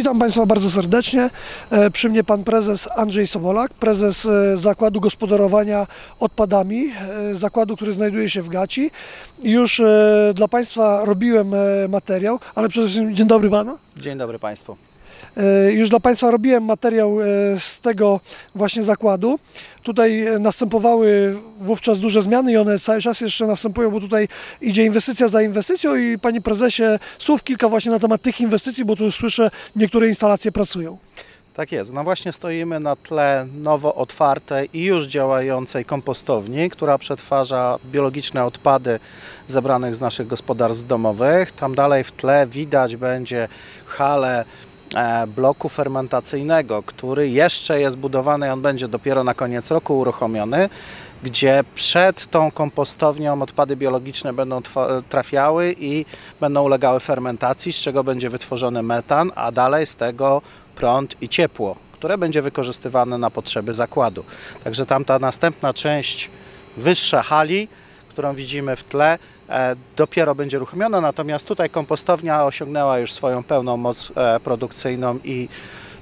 Witam Państwa bardzo serdecznie. E, Przy mnie Pan Prezes Andrzej Sobolak, prezes e, Zakładu Gospodarowania Odpadami, e, zakładu, który znajduje się w Gaci. Już dla Państwa robiłem materiał, ale przede wszystkim dzień dobry Panu. Dzień dobry Państwu. E, Już dla Państwa robiłem materiał e, z tego właśnie zakładu. Tutaj e, następowały wówczas duże zmiany i one cały czas jeszcze następują, bo tutaj idzie inwestycja za inwestycją i Panie Prezesie słów kilka właśnie na temat tych inwestycji, bo tu słyszę niektóre instalacje pracują. Tak jest. No właśnie stoimy na tle nowo otwartej i już działającej kompostowni, która przetwarza biologiczne odpady zebranych z naszych gospodarstw domowych. Tam dalej w tle widać będzie halę e, bloku fermentacyjnego, który jeszcze jest budowany i on będzie dopiero na koniec roku uruchomiony, gdzie przed tą kompostownią odpady biologiczne będą trafiały i będą ulegały fermentacji, z czego będzie wytworzony metan, a dalej z tego prąd i ciepło, które będzie wykorzystywane na potrzeby zakładu. Także tamta następna część wyższa hali, którą widzimy w tle, e, dopiero będzie uruchomiona, natomiast tutaj kompostownia osiągnęła już swoją pełną moc e, produkcyjną i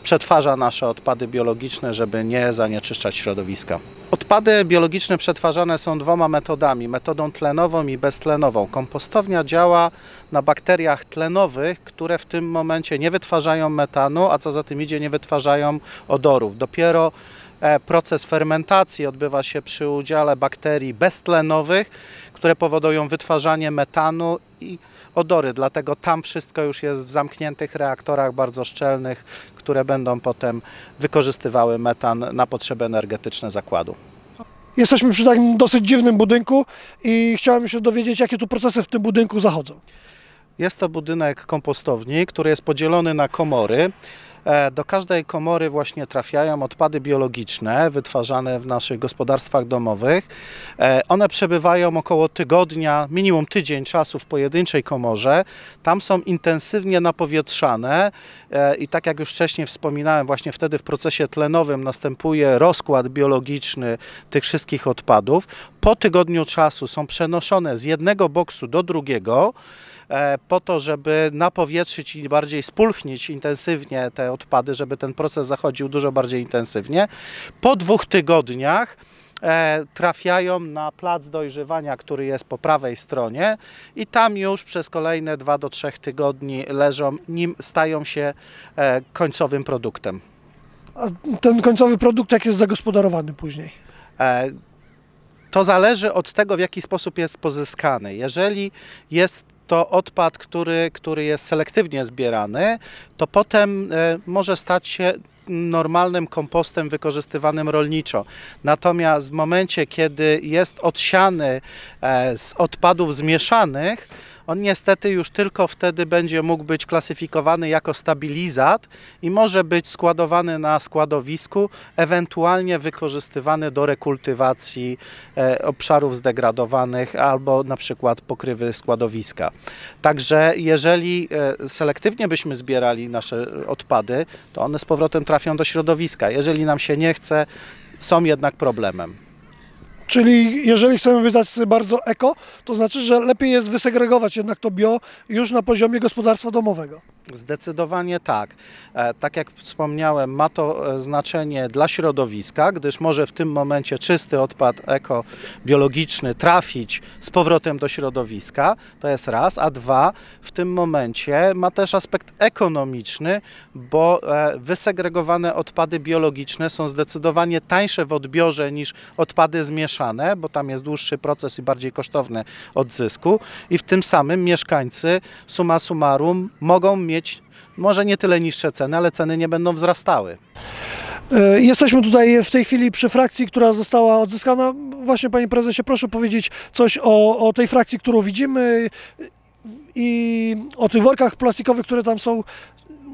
przetwarza nasze odpady biologiczne, żeby nie zanieczyszczać środowiska. Odpady biologiczne przetwarzane są dwoma metodami, metodą tlenową i beztlenową. Kompostownia działa na bakteriach tlenowych, które w tym momencie nie wytwarzają metanu, a co za tym idzie, nie wytwarzają odorów. Dopiero e, proces fermentacji odbywa się przy udziale bakterii beztlenowych, które powodują wytwarzanie metanu i odory. Dlatego tam wszystko już jest w zamkniętych reaktorach bardzo szczelnych, które będą potem wykorzystywały metan na potrzeby energetyczne zakładu. Jesteśmy przy takim dosyć dziwnym budynku i chciałem się dowiedzieć, jakie tu procesy w tym budynku zachodzą. Jest to budynek kompostowni, który jest podzielony na komory. E, Do każdej komory właśnie trafiają odpady biologiczne wytwarzane w naszych gospodarstwach domowych. E, One przebywają około tygodnia, minimum tydzień czasu w pojedynczej komorze. Tam są intensywnie napowietrzane e, i tak jak już wcześniej wspominałem, właśnie wtedy w procesie tlenowym następuje rozkład biologiczny tych wszystkich odpadów. Po tygodniu czasu są przenoszone z jednego boksu do drugiego po to, żeby napowietrzyć i bardziej spulchnić intensywnie te odpady, żeby ten proces zachodził dużo bardziej intensywnie. Po dwóch tygodniach e, trafiają na plac dojrzewania, który jest po prawej stronie i tam już przez kolejne 2 do 3 tygodni leżą, nim stają się e, końcowym produktem. A ten końcowy produkt jak jest zagospodarowany później? E, To zależy od tego, w jaki sposób jest pozyskany. Jeżeli jest to odpad, który, który jest selektywnie zbierany, to potem e, może stać się normalnym kompostem wykorzystywanym rolniczo. Natomiast w momencie, kiedy jest odsiany e, z odpadów zmieszanych, on niestety już tylko wtedy będzie mógł być klasyfikowany jako stabilizat i może być składowany na składowisku, ewentualnie wykorzystywany do rekultywacji e, obszarów zdegradowanych albo na przykład pokrywy składowiska. Także jeżeli e, selektywnie byśmy zbierali nasze odpady, to one z powrotem trafią do środowiska. Jeżeli nam się nie chce, są jednak problemem. Czyli jeżeli chcemy być bardzo eko, to znaczy, że lepiej jest wysegregować jednak to bio już na poziomie gospodarstwa domowego. Zdecydowanie tak. E, Tak jak wspomniałem, ma to e, znaczenie dla środowiska, gdyż może w tym momencie czysty odpad ekobiologiczny trafić z powrotem do środowiska. To jest raz. A dwa, w tym momencie ma też aspekt ekonomiczny, bo e, wysegregowane odpady biologiczne są zdecydowanie tańsze w odbiorze niż odpady zmieszane, bo tam jest dłuższy proces i bardziej kosztowny odzysku. I w tym samym mieszkańcy summa summarum mogą mieć może nie tyle niższe ceny, ale ceny nie będą wzrastały. E, Jesteśmy tutaj w tej chwili przy frakcji, która została odzyskana. Właśnie Panie Prezesie, proszę powiedzieć coś o, o tej frakcji, którą widzimy i o tych workach plastikowych, które tam są.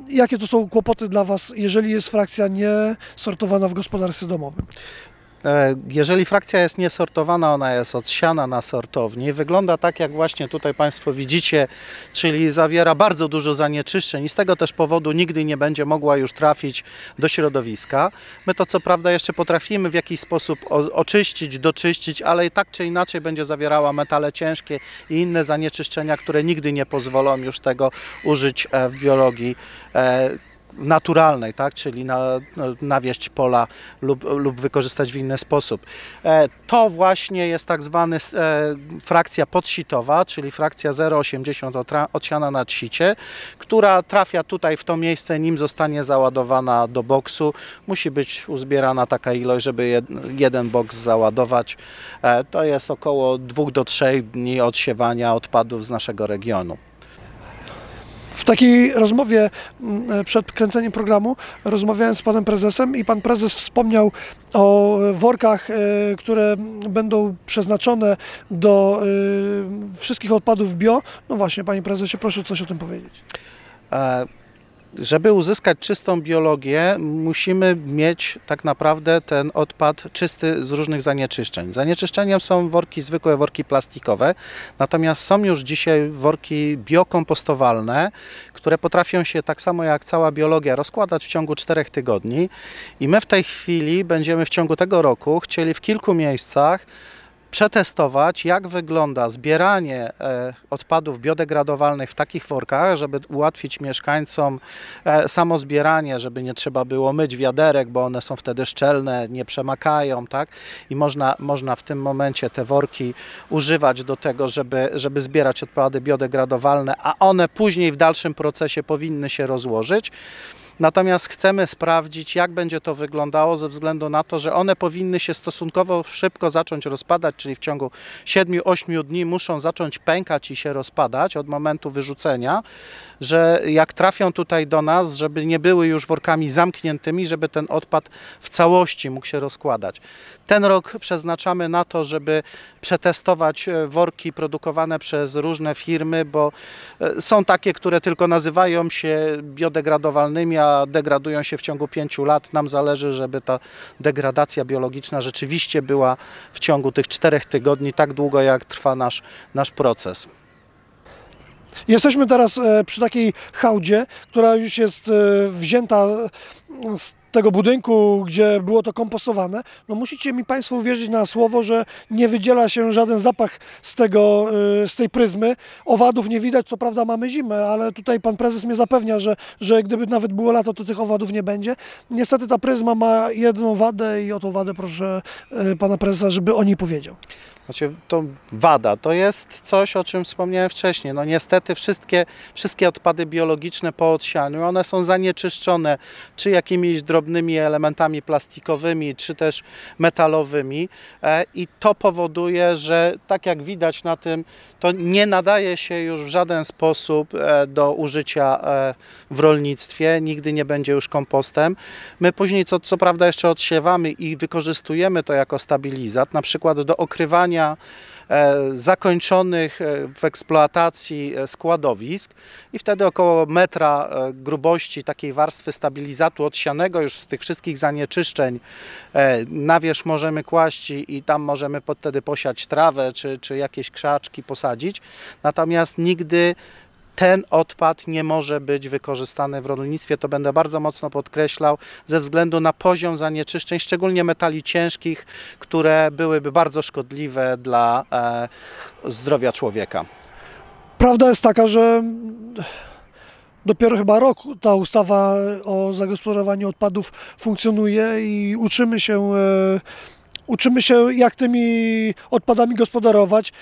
Jakie to są kłopoty dla Was, jeżeli jest frakcja nie sortowana w gospodarstwie domowym? E, Jeżeli frakcja jest niesortowana, ona jest odsiana na sortowni. Wygląda tak, jak właśnie tutaj Państwo widzicie, czyli zawiera bardzo dużo zanieczyszczeń i z tego też powodu nigdy nie będzie mogła już trafić do środowiska. My to co prawda jeszcze potrafimy w jakiś sposób oczyścić, doczyścić, ale i tak czy inaczej będzie zawierała metale ciężkie i inne zanieczyszczenia, które nigdy nie pozwolą już tego użyć e, w biologii. Naturalnej, tak? czyli na, nawieść pola lub, lub wykorzystać w inny sposób. E, to właśnie jest tak zwany e, frakcja podsitowa, czyli frakcja 0,80 odsiana na sicie, która trafia tutaj w to miejsce, nim zostanie załadowana do boksu. Musi być uzbierana taka ilość, żeby jed, jeden boks załadować. E, to jest około 2 do 3 dni odsiewania odpadów z naszego regionu. W takiej rozmowie mm, przed kręceniem programu rozmawiałem z panem prezesem i pan prezes wspomniał o workach, e, które będą przeznaczone do e, wszystkich odpadów bio. No właśnie, panie prezesie, proszę coś o tym powiedzieć. E żeby uzyskać czystą biologię, musimy mieć tak naprawdę ten odpad czysty z różnych zanieczyszczeń. Zanieczyszczeniem są worki, zwykłe worki plastikowe, natomiast są już dzisiaj worki biokompostowalne, które potrafią się tak samo jak cała biologia rozkładać w ciągu czterech tygodni i my w tej chwili będziemy w ciągu tego roku chcieli w kilku miejscach przetestować, jak wygląda zbieranie e, odpadów biodegradowalnych w takich workach, żeby ułatwić mieszkańcom e, samo zbieranie, żeby nie trzeba było myć wiaderek, bo one są wtedy szczelne, nie przemakają, tak? I można, można w tym momencie te worki używać do tego, żeby, żeby zbierać odpady biodegradowalne, a one później w dalszym procesie powinny się rozłożyć. Natomiast chcemy sprawdzić, jak będzie to wyglądało, ze względu na to, że one powinny się stosunkowo szybko zacząć rozpadać, czyli w ciągu 7-8 dni muszą zacząć pękać i się rozpadać od momentu wyrzucenia, że jak trafią tutaj do nas, żeby nie były już workami zamkniętymi, żeby ten odpad w całości mógł się rozkładać. Ten rok przeznaczamy na to, żeby przetestować e, worki produkowane przez różne firmy, bo e, są takie, które tylko nazywają się biodegradowalnymi, degradują się w ciągu pięciu lat. Nam zależy, żeby ta degradacja biologiczna rzeczywiście była w ciągu tych czterech tygodni, tak długo jak trwa nasz, nasz proces. Jesteśmy teraz e, przy takiej hałdzie, która już jest wzięta z tego budynku, gdzie było to kompostowane, no musicie mi Państwo uwierzyć na słowo, że nie wydziela się żaden zapach z, tego, y, z tej pryzmy. Owadów nie widać, co prawda mamy zimę, ale tutaj Pan Prezes mnie zapewnia, że, że gdyby nawet było lato, to tych owadów nie będzie. Niestety ta pryzma ma jedną wadę i o tą wadę proszę y, Pana Prezesa, żeby o niej powiedział. Znaczy, to wada to jest coś, o czym wspomniałem wcześniej. No niestety wszystkie, wszystkie odpady biologiczne po odsianiu, one są zanieczyszczone czy jakimiś drobnymi elementami plastikowymi, czy też metalowymi e, i to powoduje, że tak jak widać na tym, to nie nadaje się już w żaden sposób e, do użycia e, w rolnictwie, nigdy nie będzie już kompostem. My później co, co prawda jeszcze odsiewamy i wykorzystujemy to jako stabilizat, na przykład do okrywania zakończonych e, w eksploatacji e, składowisk i wtedy około metra grubości takiej warstwy stabilizatu odsianego już z tych wszystkich zanieczyszczeń na wierzch możemy kłaść i tam możemy wtedy posiać trawę czy, czy jakieś krzaczki posadzić. Natomiast nigdy ten odpad nie może być wykorzystany w rolnictwie. To będę bardzo mocno podkreślał ze względu na poziom zanieczyszczeń, szczególnie metali ciężkich, które byłyby bardzo szkodliwe dla e, zdrowia człowieka. Prawda jest taka, że dopiero chyba rok ta ustawa o zagospodarowaniu odpadów funkcjonuje i uczymy się. E, uczymy się, jak tymi odpadami gospodarować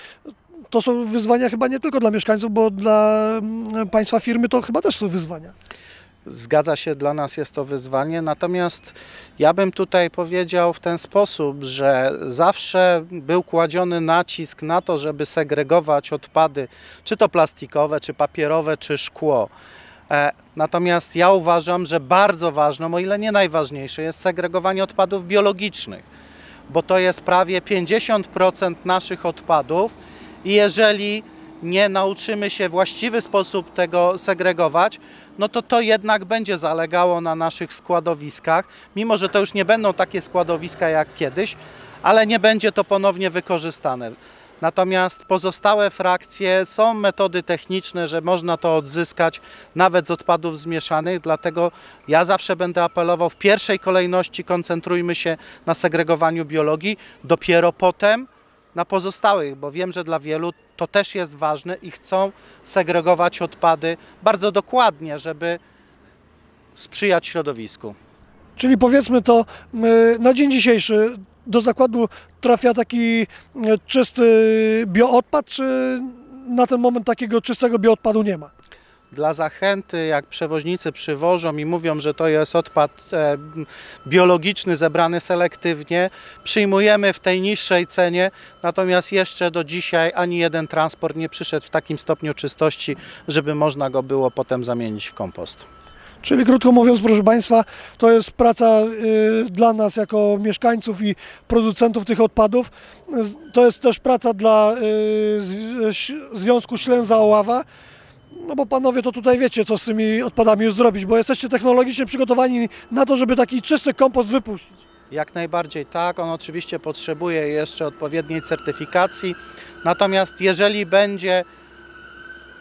to są wyzwania chyba nie tylko dla mieszkańców, bo dla mm, państwa firmy to chyba też są wyzwania. Zgadza się, dla nas jest to wyzwanie, natomiast ja bym tutaj powiedział w ten sposób, że zawsze był kładziony nacisk na to, żeby segregować odpady, czy to plastikowe, czy papierowe, czy szkło. E, natomiast ja uważam, że bardzo ważną, o ile nie najważniejsze, jest segregowanie odpadów biologicznych, bo to jest prawie 50% naszych odpadów i jeżeli nie nauczymy się właściwy sposób tego segregować, no to to jednak będzie zalegało na naszych składowiskach, mimo że to już nie będą takie składowiska jak kiedyś, ale nie będzie to ponownie wykorzystane. Natomiast pozostałe frakcje są metody techniczne, że można to odzyskać nawet z odpadów zmieszanych, dlatego ja zawsze będę apelował w pierwszej kolejności koncentrujmy się na segregowaniu biologii, dopiero potem na pozostałych, bo wiem, że dla wielu to też jest ważne i chcą segregować odpady bardzo dokładnie, żeby sprzyjać środowisku. Czyli powiedzmy to y, na dzień dzisiejszy do zakładu trafia taki y, czysty bioodpad, czy na ten moment takiego czystego bioodpadu nie ma? Dla zachęty, jak przewoźnicy przywożą i mówią, że to jest odpad e, biologiczny zebrany selektywnie, przyjmujemy w tej niższej cenie, natomiast jeszcze do dzisiaj ani jeden transport nie przyszedł w takim stopniu czystości, żeby można go było potem zamienić w kompost. Czyli krótko mówiąc, proszę Państwa, to jest praca y, dla nas jako mieszkańców i producentów tych odpadów. To jest też praca dla y, Związku Ślęza Oława. No bo panowie to tutaj wiecie, co z tymi odpadami już zrobić, bo jesteście technologicznie przygotowani na to, żeby taki czysty kompost wypuścić. Jak najbardziej tak, on oczywiście potrzebuje jeszcze odpowiedniej certyfikacji. Natomiast jeżeli będzie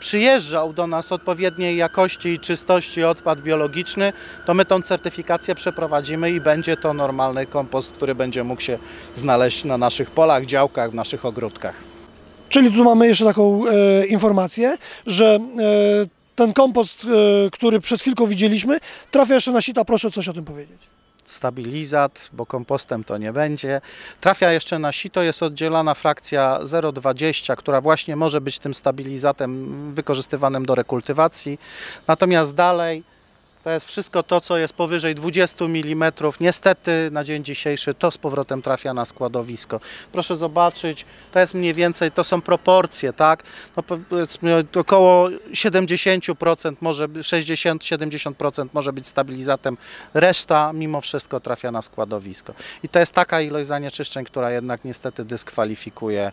przyjeżdżał do nas odpowiedniej jakości i czystości odpad biologiczny, to my tą certyfikację przeprowadzimy i będzie to normalny kompost, który będzie mógł się znaleźć na naszych polach, działkach, w naszych ogródkach. Czyli tu mamy jeszcze taką e, informację, że e, ten kompost, e, który przed chwilką widzieliśmy, trafia jeszcze na sita. Proszę coś o tym powiedzieć. stabilizat, bo kompostem to nie będzie. Trafia jeszcze na sito, jest oddzielana frakcja 0,20, która właśnie może być tym stabilizatem wykorzystywanym do rekultywacji. Natomiast dalej to jest wszystko to, co jest powyżej 20 mm. Niestety na dzień dzisiejszy to z powrotem trafia na składowisko. Proszę zobaczyć, to jest mniej więcej, to są proporcje, tak? No powiedzmy około 70%, może 60-70% może być stabilizatem, reszta mimo wszystko trafia na składowisko. I to jest taka ilość zanieczyszczeń, która jednak niestety dyskwalifikuje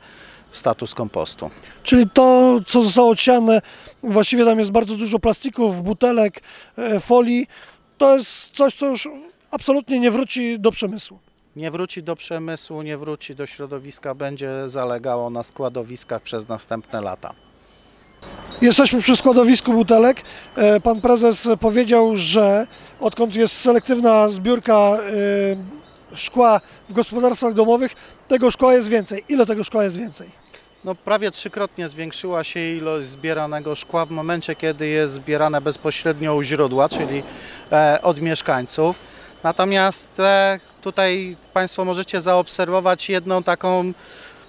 status kompostu. Czyli to, co zostało odsiane, właściwie tam jest bardzo dużo plastików, butelek, e, folii. To jest coś, co już absolutnie nie wróci do przemysłu. Nie wróci do przemysłu, nie wróci do środowiska, będzie zalegało na składowiskach przez następne lata. Jesteśmy przy składowisku butelek. E, Pan prezes powiedział, że odkąd jest selektywna zbiórka e, szkła w gospodarstwach domowych, tego szkła jest więcej. Ile tego szkła jest więcej? No, prawie trzykrotnie zwiększyła się ilość zbieranego szkła w momencie, kiedy jest zbierane bezpośrednio u źródła, czyli e, od mieszkańców. Natomiast e, tutaj Państwo możecie zaobserwować jedną taką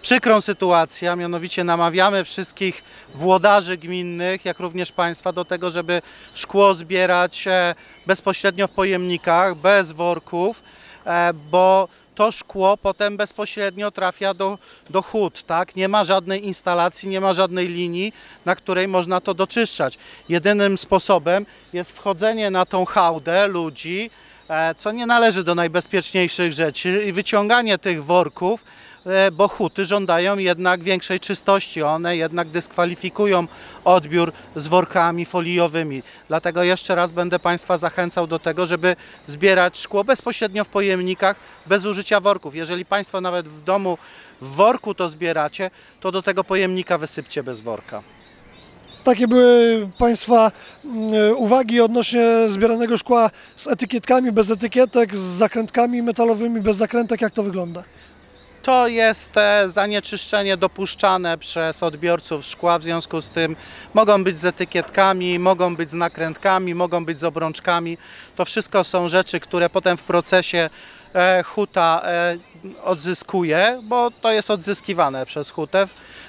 przykrą sytuację, a mianowicie namawiamy wszystkich włodarzy gminnych, jak również Państwa do tego, żeby szkło zbierać e, bezpośrednio w pojemnikach, bez worków, e, bo to szkło potem bezpośrednio trafia do, do hut, tak? Nie ma żadnej instalacji, nie ma żadnej linii, na której można to doczyszczać. Jedynym sposobem jest wchodzenie na tą hałdę ludzi, e, co nie należy do najbezpieczniejszych rzeczy i wyciąganie tych worków, bo huty żądają jednak większej czystości. One jednak dyskwalifikują odbiór z workami foliowymi. Dlatego jeszcze raz będę Państwa zachęcał do tego, żeby zbierać szkło bezpośrednio w pojemnikach, bez użycia worków. Jeżeli Państwo nawet w domu w worku to zbieracie, to do tego pojemnika wysypcie bez worka. Takie były Państwa mm, uwagi odnośnie zbieranego szkła z etykietkami, bez etykietek, z zakrętkami metalowymi, bez zakrętek. Jak to wygląda? To jest e, zanieczyszczenie dopuszczane przez odbiorców szkła, w związku z tym mogą być z etykietkami, mogą być z nakrętkami, mogą być z obrączkami. To wszystko są rzeczy, które potem w procesie e, huta e, odzyskuje, bo to jest odzyskiwane przez hutę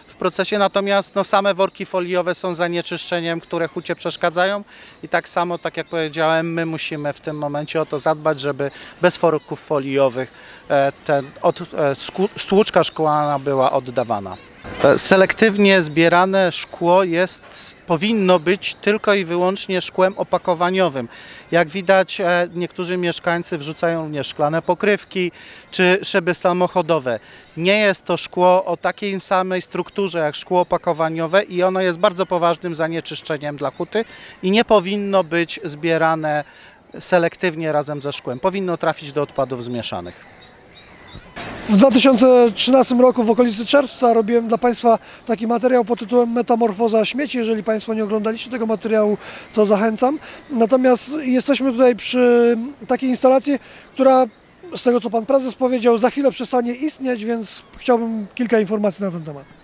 w, procesie, natomiast no, same worki foliowe są zanieczyszczeniem, które hucie przeszkadzają i tak samo, tak jak powiedziałem, my musimy w tym momencie o to zadbać, żeby bez worków foliowych e, ten, od, e, stłuczka szkłana była oddawana. E, Selektywnie zbierane szkło jest, powinno być tylko i wyłącznie szkłem opakowaniowym. Jak widać, e, niektórzy mieszkańcy wrzucają również szklane pokrywki czy szyby samochodowe. Nie jest to szkło o takiej samej strukturze jak szkło opakowaniowe i ono jest bardzo poważnym zanieczyszczeniem dla huty i nie powinno być zbierane selektywnie razem ze szkłem. Powinno trafić do odpadów zmieszanych. W 2013 roku w okolicy czerwca robiłem dla Państwa taki materiał pod tytułem Metamorfoza śmieci. Jeżeli Państwo nie oglądaliście tego materiału, to zachęcam. Natomiast jesteśmy tutaj przy takiej instalacji, która z tego co Pan Prezes powiedział, za chwilę przestanie istnieć, więc chciałbym kilka informacji na ten temat.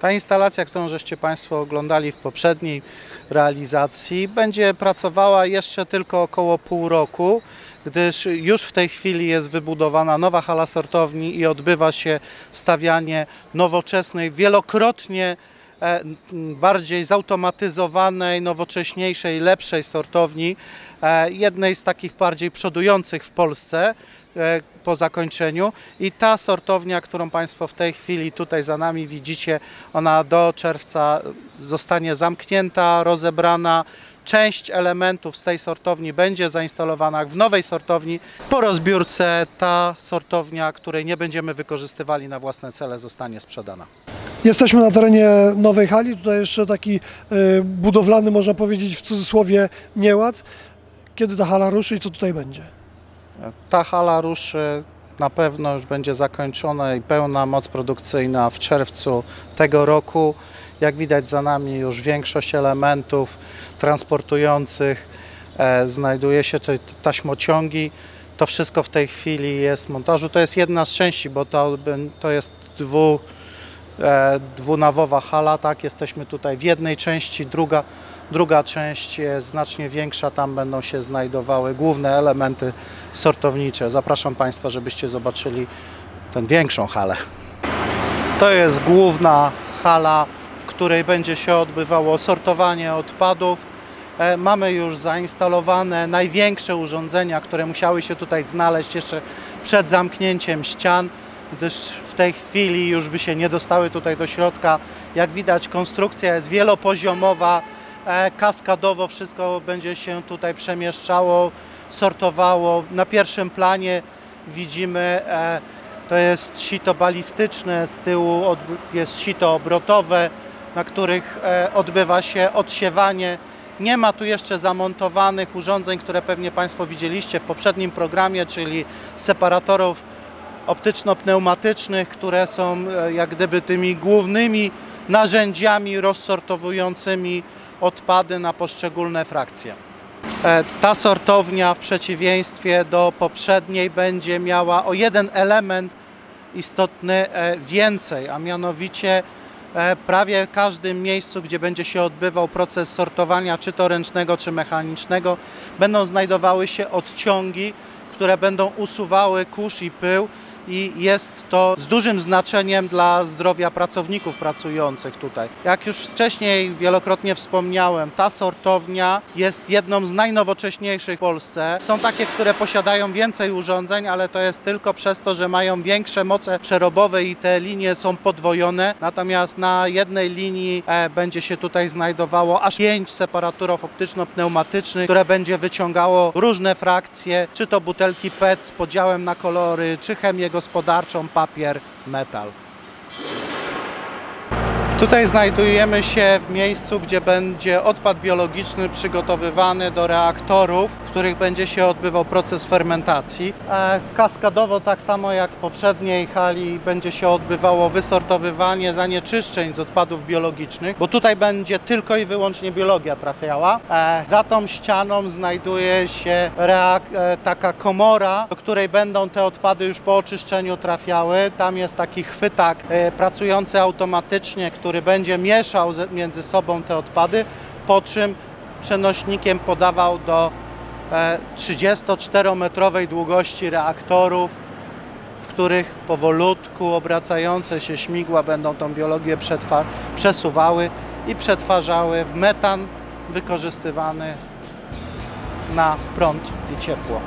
Ta instalacja, którą żeście Państwo oglądali w poprzedniej realizacji, będzie pracowała jeszcze tylko około pół roku, gdyż już w tej chwili jest wybudowana nowa hala sortowni i odbywa się stawianie nowoczesnej, wielokrotnie e, bardziej zautomatyzowanej, nowocześniejszej, lepszej sortowni, e, jednej z takich bardziej przodujących w Polsce po zakończeniu i ta sortownia, którą Państwo w tej chwili tutaj za nami widzicie, ona do czerwca zostanie zamknięta, rozebrana. Część elementów z tej sortowni będzie zainstalowana w nowej sortowni. Po rozbiórce ta sortownia, której nie będziemy wykorzystywali na własne cele, zostanie sprzedana. Jesteśmy na terenie nowej hali, tutaj jeszcze taki y, budowlany, można powiedzieć w cudzysłowie, nieład. Kiedy ta hala ruszy i co tutaj będzie? Ta hala ruszy na pewno już będzie zakończona i pełna moc produkcyjna w czerwcu tego roku. Jak widać za nami już większość elementów transportujących e, znajduje się, czyli taśmociągi. To wszystko w tej chwili jest montażu. To jest jedna z części, bo to, to jest dwu, dwunawowa hala, tak? Jesteśmy tutaj w jednej części, druga, druga część jest znacznie większa, tam będą się znajdowały główne elementy sortownicze. Zapraszam Państwa, żebyście zobaczyli tę większą halę. To jest główna hala, w której będzie się odbywało sortowanie odpadów. E, Mamy już zainstalowane największe urządzenia, które musiały się tutaj znaleźć jeszcze przed zamknięciem ścian, gdyż w tej chwili już by się nie dostały tutaj do środka. Jak widać konstrukcja jest wielopoziomowa, e, kaskadowo wszystko będzie się tutaj przemieszczało, sortowało. Na pierwszym planie widzimy e, to jest sito balistyczne, z tyłu jest sito obrotowe, na których e, odbywa się odsiewanie. Nie ma tu jeszcze zamontowanych urządzeń, które pewnie Państwo widzieliście w poprzednim programie, czyli separatorów optyczno-pneumatycznych, które są e, jak gdyby tymi głównymi narzędziami rozsortowującymi odpady na poszczególne frakcje. E, Ta sortownia w przeciwieństwie do poprzedniej będzie miała o jeden element istotny e, więcej, a mianowicie prawie w każdym miejscu, gdzie będzie się odbywał proces sortowania, czy to ręcznego, czy mechanicznego, będą znajdowały się odciągi, które będą usuwały kurz i pył i jest to z dużym znaczeniem dla zdrowia pracowników pracujących tutaj. Jak już wcześniej wielokrotnie wspomniałem, ta sortownia jest jedną z najnowocześniejszych w Polsce. Są takie, które posiadają więcej urządzeń, ale to jest tylko przez to, że mają większe moce przerobowe i te linie są podwojone. Natomiast na jednej linii e, będzie się tutaj znajdowało aż pięć separatorów optyczno-pneumatycznych, które będzie wyciągało różne frakcje, czy to butelki PET z podziałem na kolory, czy chemię gospodarczą, papier, metal. Tutaj znajdujemy się w miejscu, gdzie będzie odpad biologiczny przygotowywany do reaktorów, w których będzie się odbywał proces fermentacji. E, Kaskadowo, tak samo jak w poprzedniej hali, będzie się odbywało wysortowywanie zanieczyszczeń z odpadów biologicznych, bo tutaj będzie tylko i wyłącznie biologia trafiała. E, Za tą ścianą znajduje się e, taka komora, do której będą te odpady już po oczyszczeniu trafiały. Tam jest taki chwytak pracujący automatycznie, który będzie mieszał między sobą te odpady, po czym przenośnikiem podawał do e, 34-metrowej długości reaktorów, w których powolutku obracające się śmigła będą tą biologię przesuwały i przetwarzały w metan wykorzystywany na prąd i ciepło.